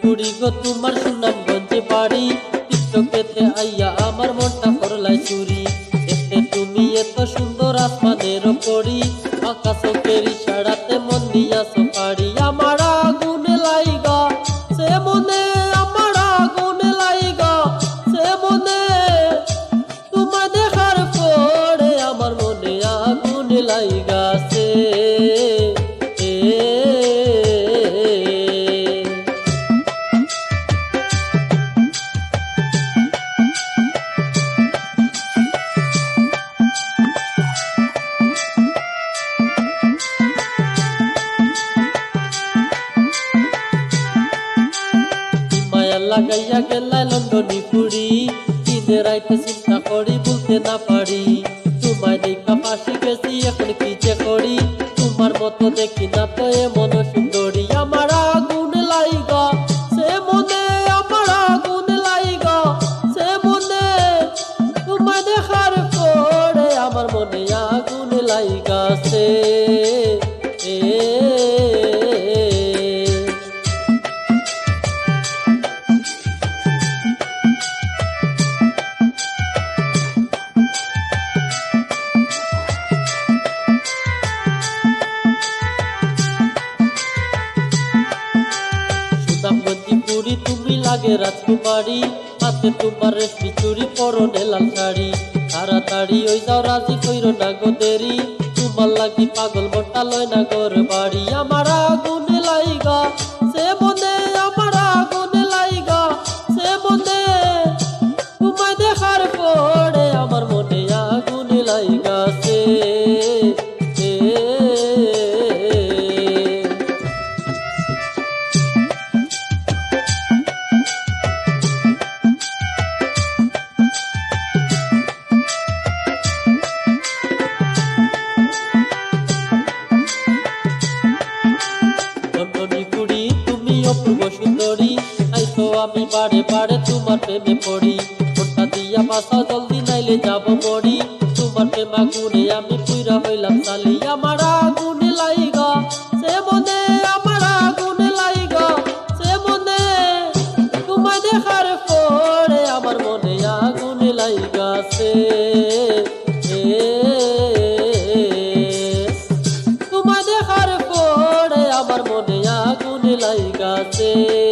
বুড়ি গো, তোমার সুনামগঞ্জে বাড়ি। টিকটকেতে আইয়া আমার মনটা করলাই চুরি। দেখতে তুমি এত সুন্দর আসমানের পড়ি আকাশকের ইশারাতে মন দিয়াছো পাড়ি আমার আগুনে লাইগা, সে মনে আমার আগুনে লাইগা, সে মনে তোমার দেখার পরে আমার মনে আগুন লাইগাছে লাগাইয়া গেলাই লন্ডনি পুরি। দিনে রাইতে চিন্তা করি বলতে না পারি। তোমায় দেখা পাশে গেছি, এখন কি যে করি? তোমার মতো দেখি না তো এমন সুন্দরী। আমার আগুন লাইগা, সে মনে আমার আগুন লাইগা, সে মনে তোমায় দেখার পরে আমার মনে আগুন লাইগা সে। এ লাগে রাজকুমারী, হাতে তোমার রেশমি চুরি পরনে লাল শাড়ি। তাড়াতাড়ি ওই যাও, রাজি কইরো না গো দেরি। তোমার লাগি পাগল বটা লয় না গর বাড়ি। আমার আগুন লাইগা, সে সুন্দরী তাই তো আমি পারে পারে তোমার প্রেমে পড়ি। ফোনটা দিয়া বাসা জলদি নাইলে যাব মরি তোমার প্রেমা গুনে আমি পুইরা হইলাম তালি আমার আগুনে লাইগা তোমায়